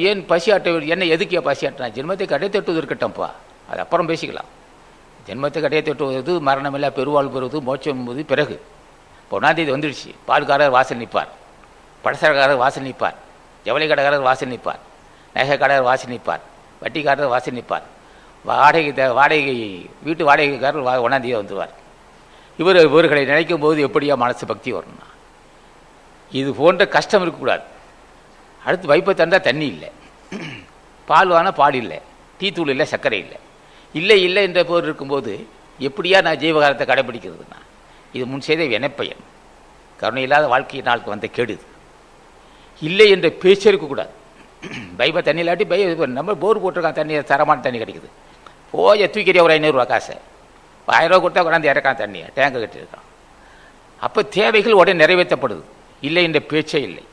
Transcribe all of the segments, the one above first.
ஏன் பசி ஆட்ட என்ன எதுக்கே பசி ஆட்டினா ஜென்மத்தை கடையை தட்டுவது இருக்கட்டும்ப்பா அது அப்புறம் பேசிக்கலாம். ஜென்மத்தை கடையை தட்டுவது மரணமில்லா பெருவாள் பெறுவது மோட்சம் என்பது பிறகு. இப்போ ஒன்றாந்தேதி வந்துடுச்சு. பால்காரர் வாசல் நிற்பார். படசரக்காரர் வாசல் நிற்பார். ஜவுளி கடைக்காரர் வாசல் நிற்பார். நகைக்கடைக்காரர் வாசல் நிற்பார். வட்டிக்காரர் வாசல் நிற்பார். வாடகை த- வாடகை வீட்டு வாடகைக்காரர் வா ஒன்றாந்தேதி வந்துடுவார். இவர் இவர்களை நினைக்கும் போது எப்படியா மனசு பக்தி வரும்னா? இது போன்ற கஷ்டம் இருக்கக்கூடாது. அடுத்து வைப்பை தந்தால் தண்ணி இல்லை. பால் வாங்கினா பால் இல்லை. டீ தூள் இல்லை சர்க்கரை இல்லை. இல்லை இல்லை என்ற போர் இருக்கும்போது எப்படியா நான் ஜீவகாரத்தை கடைபிடிக்கிறதுனா இது முன் செய்த வினைப்பயன். கருணை இல்லாத வாழ்க்கையினால் வந்த கெடுது இல்லை என்ற பேச்சே இருக்கக்கூடாது பைப்பை தண்ணி இல்லாட்டி பை நம்ம போர் போட்டிருக்கான் தண்ணி தரமான தண்ணி கிடைக்குது. போய் தூக்கிறிய ஒரு ஐநூறுரூவா காசை. ஆயிரம் ரூபா கொடுத்தா கொண்டாந்து இறக்கான் தண்ணியை டேங்கை கட்டியிருக்கான். அப்போ தேவைகள் உடனே நிறைவேற்றப்படுது. இல்லை என்ற பேச்சே இல்லை.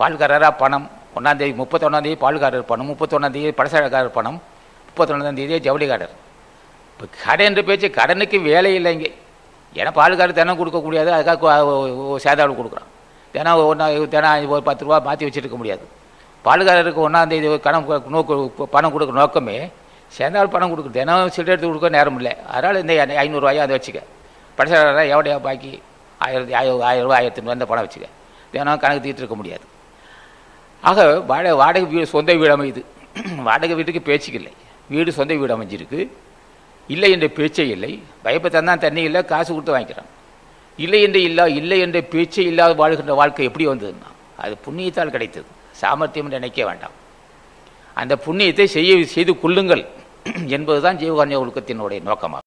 பால்காரராக பணம். ஒன்றாந்தேதி முப்பத்தொன்னாந்தேதி பால்காரர் பணம் முப்பத்தொன்னாந்தேதி படசழக்காரர் பணம் முப்பத்தொன்னாந்தேதி ஜவுளிக்காரர் இப்போ கடை என்ற பேச்சு கடனுக்கு வேலை இல்லை இங்கே. ஏன்னா பால்காரர் தினம் கொடுக்க முடியாது அதுக்காக சேதாவில் கொடுக்குறான். தினம் ஒன்றா தினம் ஒரு பத்து ரூபா மாற்றி வச்சுருக்க முடியாது. பால்காரருக்கு ஒன்றாந்தேதி கணம் நோக்கு பணம் கொடுக்குற நோக்கமே சேர்ந்தால் பணம் கொடுக்குறது தினம் சில்லறை எடுத்து கொடுக்க நேரம் இல்லை. அதனால் இந்த ஐ- ஐநூறுரூவாயோ அதை வச்சுக்க. படசாரராக எவ்வளோ பாக்கி? ஆயிரத்தி ஆயிரம் ஆயிரம் ரூபாய் ஆயிரத்தி அந்த பணம் வச்சுக்க. தினம் கணக்கு தீட்டு இருக்க முடியாது. ஆக வாடகை வாடகை வீடு சொந்த வீடு அமையுது. வாடகை வீட்டுக்கு பேச்சுக்கு இல்லை. வீடு சொந்த வீடு அமைஞ்சிருக்கு. இல்லை என்ற பேச்சே இல்லை. பயப்பை தந்தான் தண்ணி இல்லை காசு கொடுத்து வாங்கிக்கிறான். இல்லை என்று இல்லா இல்லை என்ற பேச்சே இல்லாத வாழ்கின்ற வாழ்க்கை எப்படி வந்ததுன்னா அது புண்ணியத்தால் கிடைத்தது. சாமர்த்தியம் நினைக்க வேண்டாம். அந்த புண்ணியத்தை செய்ய செய்து கொள்ளுங்கள். என்பதுதான் ஜீவகாரண்ய ஒழுக்கத்தினுடைய நோக்கமாகும்.